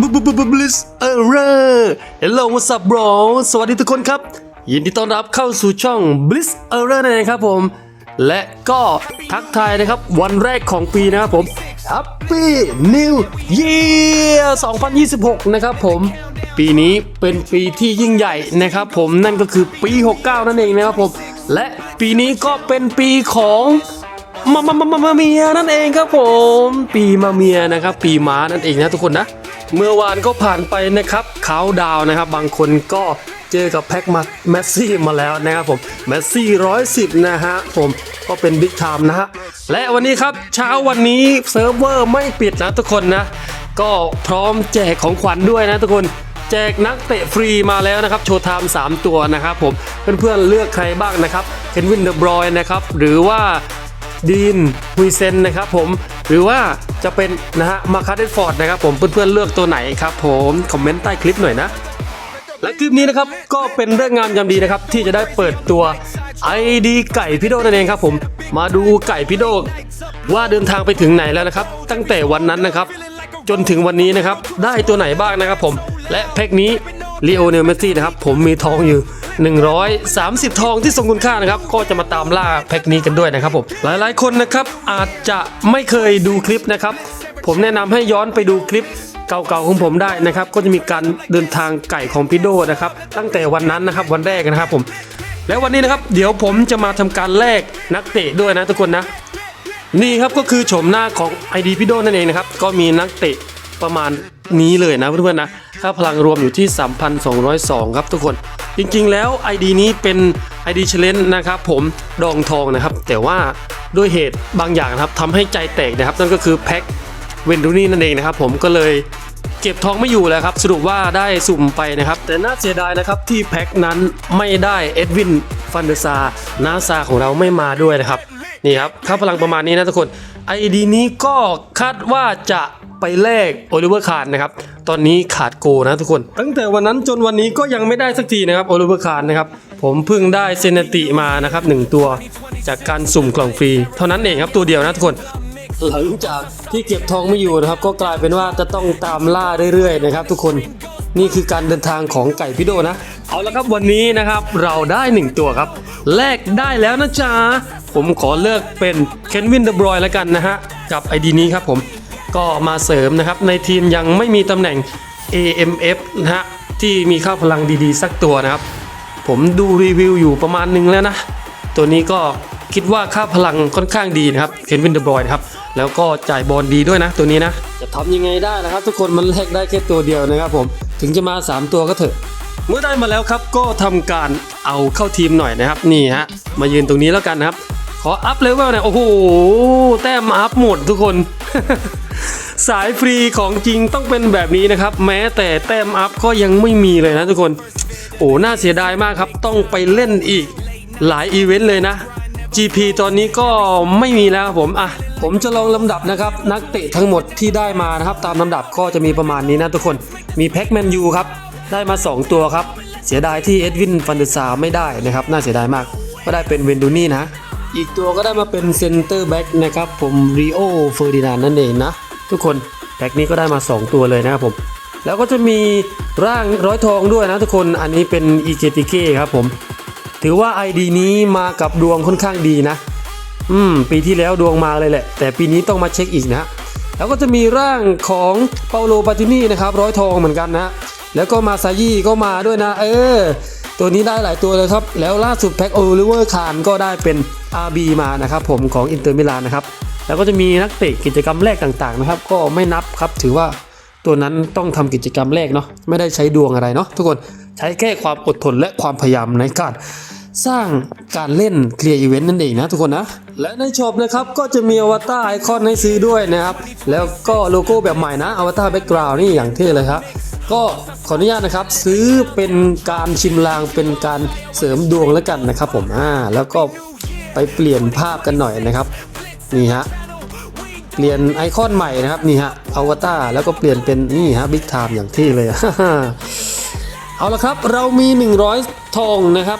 บบบบบ bliss เออรอ Hello what's up bro สวัสดีทุกคนครับ ยินดีต้อนรับเข้าสู่ช่อง bliss เออรอนั่นเองครับผม และก็ทักทายนะครับ วันแรกของปีนะครับผม Happy New Year 2026 นะครับผม ปีนี้เป็นปีที่ยิ่งใหญ่นะครับผมนั่นก็คือปี 69 นั่นเองนะครับผม และปีนี้ก็เป็นปีของมามามามามาเมียนั่นเองครับผม ปีมาเมียนะครับ ปีม้านั่นเองนะทุกคนนะ เมื่อวานก็ผ่านไปนะครับเขาดาวนะครับ บางคนก็เจอกับแพ็กมาแมสซี่มาแล้วนะครับผมแมสซี่ร้อยสิบนะฮะผมก็เป็นบิ๊กไทม์นะฮะและวันนี้ครับเช้าวันนี้เซิร์ฟเวอร์ไม่ปิดนะทุกคนนะ ก็พร้อมแจกของขวัญด้วยนะทุกคนแจกนักเตะฟรีมาแล้วนะครับ โชว์ไทม์3ตัวนะครับผมเพื่อนๆเลือกใครบ้างนะครับเคนวินเดอบรอยนะครับ หรือว่าดีนฮุยเซนนะครับผมหรือว่า จะเป็นนะฮะมาคาเดฟฟอร์ดนะครับผมเพื่อนๆเลือกตัวไหนครับผมคอมเมนต์ใต้คลิปหน่อยนะ และคลิปนี้นะครับก็เป็นเรื่องงามยามดีนะครับที่จะได้เปิดตัว ID ไก่พี่โดนั่นเองครับผมมาดูไก่พี่โดว่าเดินทางไปถึงไหนแล้วนะครับ ตั้งแต่วันนั้นนะครับ จนถึงวันนี้นะครับได้ตัวไหนบ้างนะครับผมและแพ็กนี้ลีโอเนลเมสซี่นะครับผมมีทองอยู่ 130 ทองที่ทรงคุณค่านะครับ ก็จะมาตามล่าแพ็กนี้กันด้วยนะครับผม หลายๆ คนนะครับอาจจะไม่เคยดูคลิปนะครับ ผมแนะนำให้ย้อนไปดูคลิปเก่าๆของผมได้นะครับ ก็จะมีการเดินทางไก่ของพี่โดนะครับ ตั้งแต่วันนั้นนะครับวันแรกนะครับผมแล้ววันนี้นะครับ เดี๋ยวผมจะมาทำการแลกนักเตะด้วยนะทุกคนนะ นี่ครับก็คือโฉมหน้าของ ID พี่โดนั่นเองนะครับ ก็มีนักเตะประมาณ นี้เลยนะเพื่อนๆนะ ค่าพลังรวมอยู่ที่ 3,202 ครับทุกคน จริงๆแล้ว ID นี้เป็น ID Challenge นะครับผมดองทองนะครับ แต่ว่าด้วยเหตุบางอย่างครับทำให้ใจแตกนะครับ นั่นก็คือแพ็คเวนดูนี่นั่นเองนะครับผมก็เลยเก็บทองไม่อยู่แล้วครับ สรุปว่าได้สุ่มไปนะครับ แต่น่าเสียดายนะครับที่แพ็คนั้นไม่ได้เอ็ดวินฟันเดซานาซาของเราไม่มาด้วยนะครับนี่ครับค่าพลังประมาณนี้นะทุกคน ID นี้ก็คาดว่าจะ ไปแลกโอลิเวอร์คาร์นนะครับ ตอนนี้ขาดโกนะทุกคน ตั้งแต่วันนั้นจนวันนี้ก็ยังไม่ได้สักทีนะครับโอลิเวอร์คาร์นนะครับ ผมเพิ่งได้เซนติมานะครับหนึ่งตัวจากการสุ่มกล่องฟรี เท่านั้นเองครับตัวเดียวนะทุกคนหลังจากที่เก็บทองไม่อยู่นะครับ ก็กลายเป็นว่าจะต้องตามล่าเรื่อยๆนะครับ ทุกคนนี่คือการเดินทางของไก่พิโดนะ เอาละครับวันนี้นะครับเราได้หนึ่งตัวครับแลกได้แล้วนะจ๊ะผมขอเลือกเป็นเคนวินเดอะบรอยแล้วกันนะฮะกับไอดีนี้ครับผม ก็มาเสริมนะครับ ในทีมยังไม่มีตำแหน่ง AMF นะฮะที่มีค่าพลังดีๆ สักตัวนะครับ ผมดูรีวิวอยู่ประมาณหนึงแล้วนะ ตัวนี้ก็คิดว่าค่าพลังค่อนข้างดีนะครับเคนวินเดบรอยนะครับ แล้วก็จ่ายบอลดีด้วยนะ ตัวนี้นะ จะทำยังไงได้นะครับ ทุกคนมันแลกได้แค่ตัวเดียวนะครับผมถึงจะมา 3 ตัวก็เถอะ เมื่อได้มาแล้วครับก็ทำการเอาเข้าทีมหน่อยนะครับ นี่ฮะมายืนตรงนี้แล้วกันนะครับ ขออัพเลเวลหน่อย โอ้โห แต้มอัพหมดทุกคน สายฟรีของจริงต้องเป็นแบบนี้นะครับ แม้แต่แต้มอัพก็ยังไม่มีเลยนะทุกคน โอ้น่าเสียดายมากครับ ต้องไปเล่นอีกหลายอีเวนต์เลยนะ GP ตอนนี้ก็ไม่มีแล้วผม อะ ผมจะลองลำดับนะครับ นักเตะทั้งหมดที่ได้มานะครับ ตามลำดับก็จะมีประมาณนี้นะทุกคน มีแพ็กแมนยูครับ ได้มา 2 ตัวครับ เสียดายที่เอ็ดวินฟันเดซาไม่ได้นะครับ น่าเสียดายมาก ก็ได้เป็นเวนดูนี่นะ อีกตัวก็ได้มาเป็นเซนเตอร์แบ็กนะครับผมรีโอเฟอร์ดินานนั่นเองนะ ทุกคนแพ็กนี้ก็ได้มา 2 ตัวเลยนะครับผม แล้วก็จะมีร่างร้อยทองด้วยนะทุกคนอันนี้เป็นอีเกติเก้ครับผม ถือว่า ID นี้มากับดวงค่อนข้างดีนะ อืม ปีที่แล้วดวงมาเลยแหละ แต่ปีนี้ต้องมาเช็คอีกนะ แล้วก็จะมีร่างของเปาโลปาตินี่นะครับร้อยทองเหมือนกันนะ แล้วก็มาซายี่ก็มาด้วยนะ เออ ตัวนี้ได้หลายตัวเลยครับ แล้วล่าสุดแพ็กโอลิเวอร์คานก็ได้เป็น RB มานะครับผมของอินเตอร์มิลานนะครับ แล้วก็จะมีนักเตะกิจกรรมแรกต่างๆนะครับ ก็ไม่นับครับถือว่าตัวนั้นต้องทำกิจกรรมแรกเนาะไม่ได้ใช้ดวงอะไรเนาะทุกคนใช้แค่ความอดทนและความพยายามในการสร้างการเล่นเคลียร์อีเวนต์นั่นเองนะทุกคนนะ และในช็อปนะครับก็จะมีอวตารไอคอนให้ซื้อด้วยนะครับ แล้วก็โลโก้แบบใหม่นะอวตารแบ็กกราวนี่อย่างเท่เลยครับ ก็ขออนุญาตนะครับซื้อเป็นการชิมลางเป็นการเสริมดวงแล้วกันนะครับผมอ่าแล้วก็ไปเปลี่ยนภาพกันหน่อยนะครับนี่ฮะเปลี่ยนไอคอนใหม่นะครับนี่ฮะอวตารแล้วก็เปลี่ยนเป็นนี่ฮะบิ๊กไทม์อย่างเท่เลยเอาละครับเรามี 100 ทองนะครับ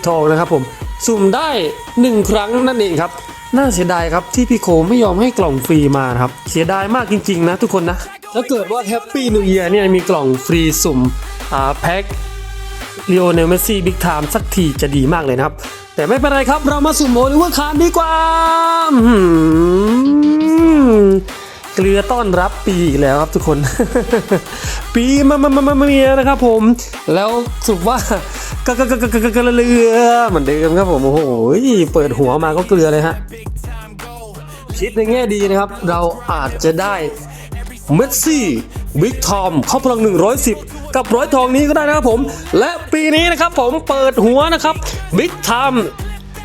130 ทองนะครับผมสุ่มได้ 1 ครั้งนั่นเองครับน่าเสียดายครับที่พี่โคไม่ยอมให้กล่องฟรีมาครับ เสียดายมากจริง ๆ นะทุกคนนะ ถ้าเกิดว่าแฮปปี้นิวเ a ียเนี่ยมีกล่องฟรีสุ่มแพ็คลีโอเนลเมสซี่บิ๊กไทม์สักทีจะดีมากเลยนะครับ แต่ไม่เป็นไรครับเรามาสุ่มโอลิเวอร์คานดีกว่าเกลือต้อนรับปีอีกแล้วครับทุกคน ปีมามามามาเมียนะครับผม แล้วสรุปว่าก็ก็ก็ก็ก็ก็เรือเหมือนเดิมครับผมโอ้โหเปิดหัวมาก็เกลือเลยฮะคิดในแง่ดีนะครับ เราอาจจะได้ เมสซี่บิ๊กทอมเข้าพลัง 110 กับร้อยทองนี้ก็ได้นะครับผม และปีนี้นะครับผมเปิดหัวนะครับบิ๊กทอม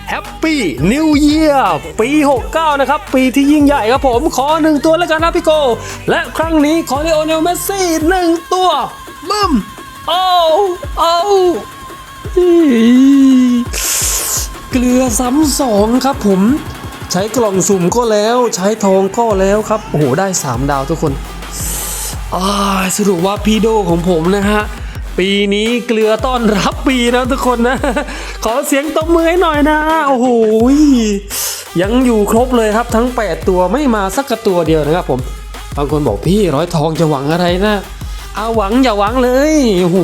แฮปปี้นิวเยียร์ปี 69 นะครับ ปีที่ยิ่งใหญ่ครับผม ขอหนึ่งตัวแล้วกันนะพี่โก และครั้งนี้ขอเลโอเนลเมสซี่หนึ่งตัว บึ้ม โอ้โอ้เกลือซ้ำสองครับผม ใช้กล่องสุ่มก็แล้วใช้ทองก็แล้วครับ โอ้โห ได้ 3 ดาวทุกคนสรุปว่าพีโดของผมนะฮะ ปีนี้เกลือต้อนรับปีนะทุกคนนะ ขอเสียงตบมือให้หน่อยนะ โอ้โหยังอยู่ครบเลยครับทั้ง 8 ตัวไม่มาสักกตัวเดียวนะครับผมบางคนบอกพี่ร้อยทองจะหวังอะไรนะเอาหวังอย่าหวังเลยโอ้โห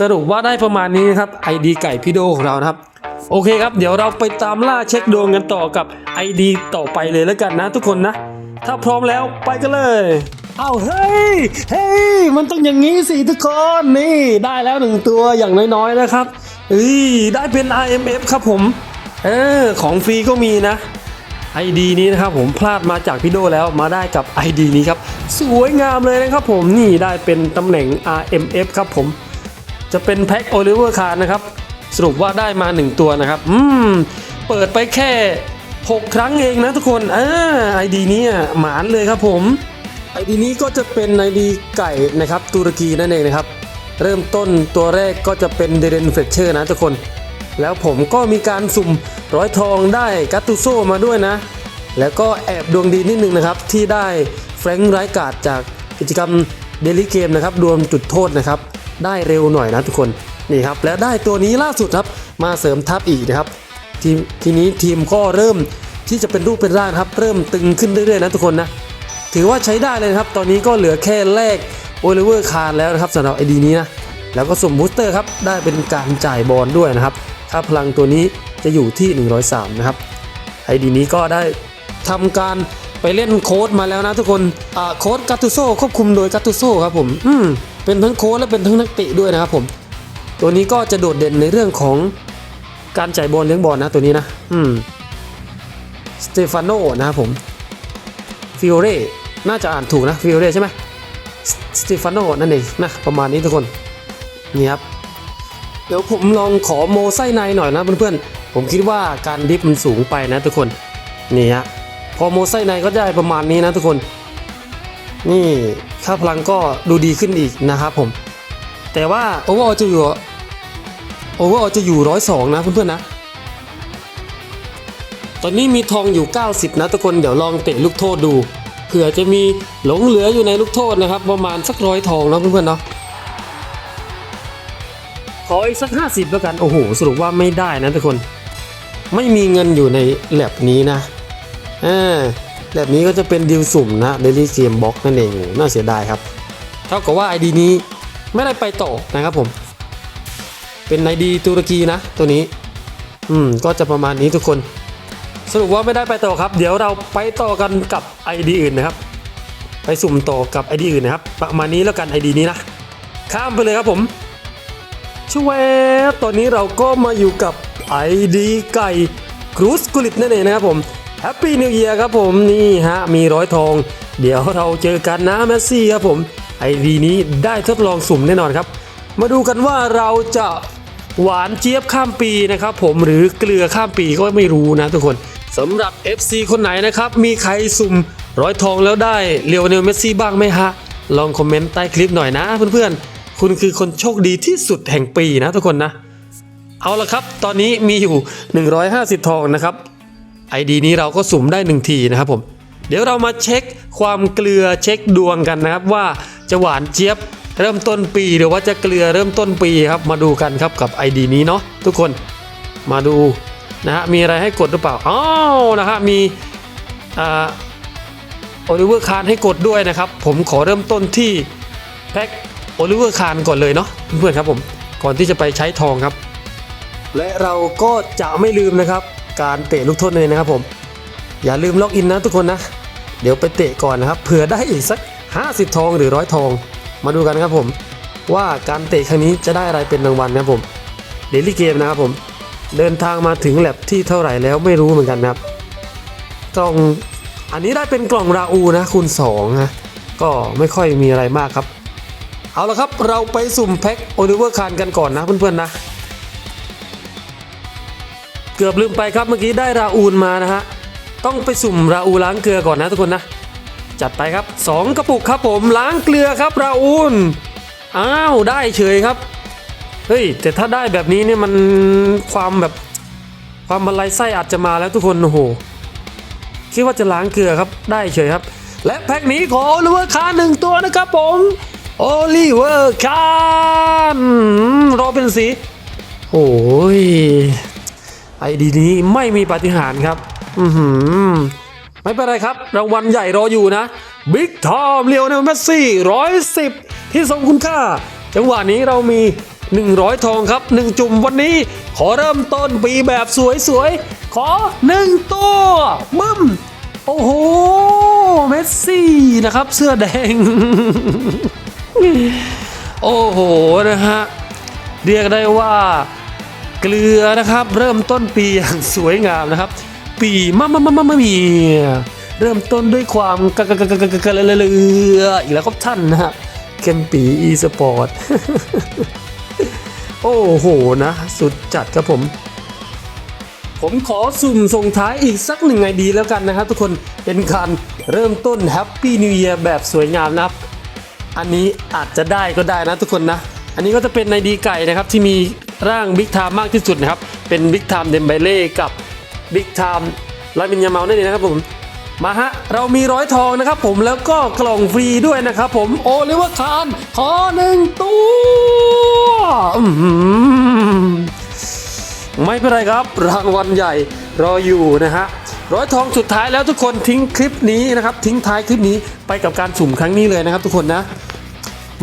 สรุปว่าได้ประมาณนี้นะครับไอดีไก่พี่โดของเรานะครับ โอเคครับ เดี๋ยวเราไปตามล่าเช็คดวงกันต่อกับ ID ต่อไปเลยแล้วกันนะทุกคนนะ ถ้าพร้อมแล้วไปกันเลยเอาเฮ้ยเฮ้ยมันต้องอย่างนี้สิทุกคนนี่ได้แล้วหนึ่งตัวอย่างน้อยๆนะครับเอ้ยได้เป็น IMF ครับผมเออของฟรีก็มีนะ ID นี้นะครับผมพลาดมาจากพี่โดแล้วมาได้กับ ID นี้ครับสวยงามเลยนะครับผมนี่ได้เป็นตำแหน่ง RMF ครับผม จะเป็นแพ็คโอลิเวอร์คาร์นะครับ สรุปว่าได้มา 1 ตัวนะครับ อืม เปิดไปแค่ 6 ครั้งเองนะทุกคนอ่าไอดีนี้หมานเลยครับผมไอดีนี้ก็จะเป็นไอดีไก่นะครับตุรกีนั่นเองนะครับ เริ่มต้นตัวแรกก็จะเป็นเดเรนเฟเชอร์นะทุกคน แล้วผมก็มีการสุ่มร้อยทองได้กัตตุโซมาด้วยนะ แล้วก็แอบดวงดีนิดนึงนะครับ ที่ได้แฟรงค์ไรกาดจากกิจกรรมเดลิเกมนะครับรวมจุดโทษนะครับ ได้เร็วหน่อยนะทุกคน นี่ครับแล้วได้ตัวนี้ล่าสุดครับมาเสริมทัพอีกนะครับทีทีนี้ทีมก็เริ่มที่จะเป็นรูปเป็นร่างครับ เริ่มตึงขึ้นเรื่อยๆนะทุกคนนะถือว่าใช้ได้เลยนะครับ ตอนนี้ก็เหลือแค่แลกโอลิเวอร์คาร์แล้วนะครับสำหรับไอดีนี้นะแล้วก็สมบูสเตอร์ครับได้เป็นการจ่ายบอลด้วยนะครับค่าพลังตัวนี้จะอยู่ที่ 103 นะครับไอดีนี้ก็ได้ทำการไปเล่นโค้ดมาแล้วนะทุกคนโค้ดกาตูโซควบคุมโดยกาตูโซครับผม อืมเป็นทั้งโค้ดและเป็นทั้งนักเตะด้วยนะครับผม ตัวนี้ก็จะโดดเด่นในเรื่องของการจ่ายบอลเลี้ยงบอลนะตัวนี้นะ อืม สเตฟานโนนะครับผม ฟิโอเร่น่าจะอ่านถูกนะ ฟิโอเร่ใช่ไหมสเตฟานโนนั่นเองนะ ประมาณนี้ทุกคน นี่ครับ เดี๋ยวผมลองขอโมไส้ในหน่อยนะเพื่อนๆ ผมคิดว่าการดิฟมันสูงไปนะทุกคน นี่ฮะ พอโมไส้ในก็ได้ประมาณนี้นะทุกคน นี่ค่าพลังก็ดูดีขึ้นอีกนะครับผม แต่ว่าโอเวอร์จะอยู่ โอเวอร์จะอยู่ร้อยสองนะเพื่อนๆนะ ตอนนี้มีทองอยู่ 90 นะทุกคนเดี๋ยวลองเตะลูกโทษดูเผื่อจะมีหลงเหลืออยู่ในลูกโทษนะครับ ประมาณสักร้อยทองนะเพื่อนๆเนาะขออีกสัก 50แล้วกันโอ้โหสรุปว่าไม่ได้นะทุกคน ไม่มีเงินอยู่ในแลบนี้นะอ่าแลบนี้ก็จะเป็นดิวสุ่มนะเดลี่เกมบ็อกนั่นเองน่าเสียดายครับ เท่ากับว่า ID นี้ไม่ได้ไปต่อนะครับผม เป็น ID ตุรกีนะตัวนี้ อืมก็จะประมาณนี้ทุกคน สรุปว่าไม่ได้ไปต่อครับ เดี๋ยวเราไปต่อกันกับ ID อื่นนะครับ ไปสุ่มต่อกับ ID อื่นนะครับ ประมาณนี้แล้วกัน ID นี้นะ ข้ามไปเลยครับผมช่วบตอนนี้เราก็มาอยู่กับ ID ไก่ครูสกุลิตนั่นเองนะครับผมแฮปปี้นิวเ a ียร์ครับผมนี่ฮะมีร้อยทอง เดี๋ยวเราเจอกันนะแมสซี่ครับผม ID นี้ได้ทดลองสุ่มแน่นอนครับ มาดูกันว่าเราจะ หวานเจี๊ยบข้ามปีนะครับผมหรือเกลือข้ามปีก็ไม่รู้นะทุกคนสำหรับ FC คนไหนนะครับ มีใครสุ่มร้อยทองแล้วได้เรียวเนลเมสซี่บ้างไหมฮะ ลองคอมเมนต์ใต้คลิปหน่อยนะเพื่อนๆ คุณคือคนโชคดีที่สุดแห่งปีนะทุกคนนะ เอาละครับ ตอนนี้มีอยู่ 150 ทองนะครับ ID นี้เราก็สุ่มได้ 1 ทีนะครับผม เดี๋ยวเรามาเช็คความเกลือเช็คดวงกันนะครับว่าจะหวานเจี๊ยบ เริ่มต้นปีหรือว่าจะเกลือเริ่มต้นปีครับมาดูกันครับกับ ID นี้เนาะทุกคนมาดูนะฮะมีอะไรให้กดหรือเปล่าอ้าวนะฮะมีอ่าโอลิเวอร์คานให้กดด้วยนะครับ ผมขอเริ่มต้นที่แพ็คโอลิเวอร์คานก่อนเลยเนาะเพื่อนๆครับผมก่อนที่จะไปใช้ทองครับ และเราก็จะไม่ลืมนะครับ การเตะลูกโทษเลยนะครับผม อย่าลืมล็อกอินนะทุกคนนะ เดี๋ยวไปเตะก่อนนะครับเผื่อได้อีกสัก 50 ทองหรือร้อยทอง มาดูกันครับผม ว่าการเตะครั้งนี้จะได้อะไรเป็นรางวัลนะครับผมเดลี่เกมนะครับผม เดินทางมาถึงแลบที่เท่าไหร่แล้วไม่รู้เหมือนกันครับกล่องอันนี้ได้เป็นกล่องราอูนะคูณ2นะก็ไม่ค่อยมีอะไรมากครับ เอาละครับเราไปสุ่มแพ็คโอลิเวอร์คานกันก่อนนะเพื่อนๆนะ เกือบลืมไปครับเมื่อกี้ได้ราอูนมานะฮะต้องไปสุ่มราอูล้างเกลือก่อนนะทุกคนนะ จัดไปครับ 2 กระปุกครับผมล้างเกลือครับราอูนอ้าวได้เฉยครับ เฮ้ย แต่ถ้าได้แบบนี้เนี่ยมันความแบบความบันไลไส้อาจจะมาแล้วทุกคนโอ้โหคิดว่าจะล้างเกลือครับได้เฉยครับ และแพ็คนี้ขอโอลิเวอร์คาหนึ่งตัวนะครับผมโอลิเวอร์คานรอเป็นสีโอ้ยไอดีนี้ไม่มีปฏิหารครับ อือหือ ไม่เป็นไรครับ รางวัลใหญ่รออยู่นะบิ๊กทอมเลียวเนลเมสซี่ร้อยสิบที่ทรงคุณค่า จังหวะนี้เรามี 100 ทองครับ 1 จุ่มวันนี้ ขอเริ่มต้นปีแบบสวยๆ ขอ 1 ตัวบึ้ม โอ้โห เมสซี่นะครับ เสื้อแดง โอ้โห นะฮะ เรียกได้ว่าเกลือนะครับ เริ่มต้นปีอย่างสวยงามนะครับ ปีมะมะมะมะมะเมีเริ่มต้นด้วยความกะกะกะกะกะกะกะเรืออีกแล้วครับท่านนะฮะเกมปีอีสปอร์ตโอ้โหนะ สุดจัดครับผม ผมขอสุ่มส่งท้ายอีกสักหนึ่งไอดีแล้วกันนะครับทุกคนเป็นการเริ่มต้นแฮปปี้นิว e ย r แบบสวยงามนะครับ อันนี้อาจจะได้ก็ได้นะทุกคนนะ อันนี้ก็จะเป็นในดีไก่นะครับที่มีร่างบิ๊กไทม์มากที่สุดนะครับ เป็นบิ๊กไทม์เดมไบเล่กับ บิ๊กไทม์ลามินยาเมานั่นเองนะครับผมมาฮะ เรามีร้อยทองนะครับผมแล้วก็กล่องฟรีด้วยนะครับผมโอลิเวอร์คานขอหนึ่งตัวไม่เป็นไรครับ รางวัลใหญ่รออยู่นะฮะร้อยทองสุดท้ายแล้วทุกคนทิ้งคลิปนี้นะครับ ทิ้งท้ายคลิปนี้ไปกับการสุ่มครั้งนี้เลยนะครับทุกคนนะ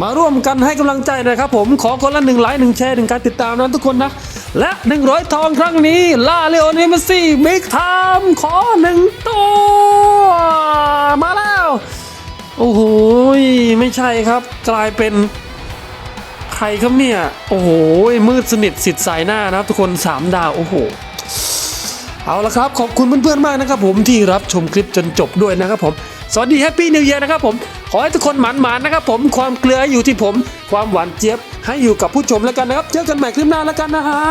มาร่วมกันให้กำลังใจนะครับผมขอคนละหนึ่งไลค์หนึ่งแชร์หนึ่งการติดตามนะทุกคนนะ และ 100 ทองครั้งนี้ลาเลโอนเมสซี่บิ๊กไทม์ขอหนึ่งตัว มาแล้ว โอ้โหไม่ใช่ครับกลายเป็นใครครับเนี่ย โอ้โหมืดสนิทสิทธิ์สายหน้านะครับทุกคน 3 ดาว โอ้โหเอาละครับ ขอบคุณเพื่อนๆมากนะครับผมที่รับชมคลิปจนจบด้วยนะครับผมสวัสดีแฮปปี้นิว e ย r นะครับผม ขอให้ทุกคนหมันๆนะครับผมความเกลืออยู่ที่ผม ความหวานเจี๊ยบ ให้อยู่กับผู้ชมแล้วกันนะครับ เจอกันใหม่คลิปหน้าแล้วกันนะฮะ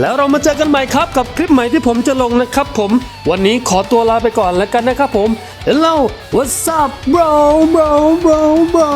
แล้วเรามาเจอกันใหม่ครับกับคลิปใหม่ที่ผมจะลงนะครับผม วันนี้ขอตัวลาไปก่อนแล้วกันนะครับผม Hello what's up bro bro bro bro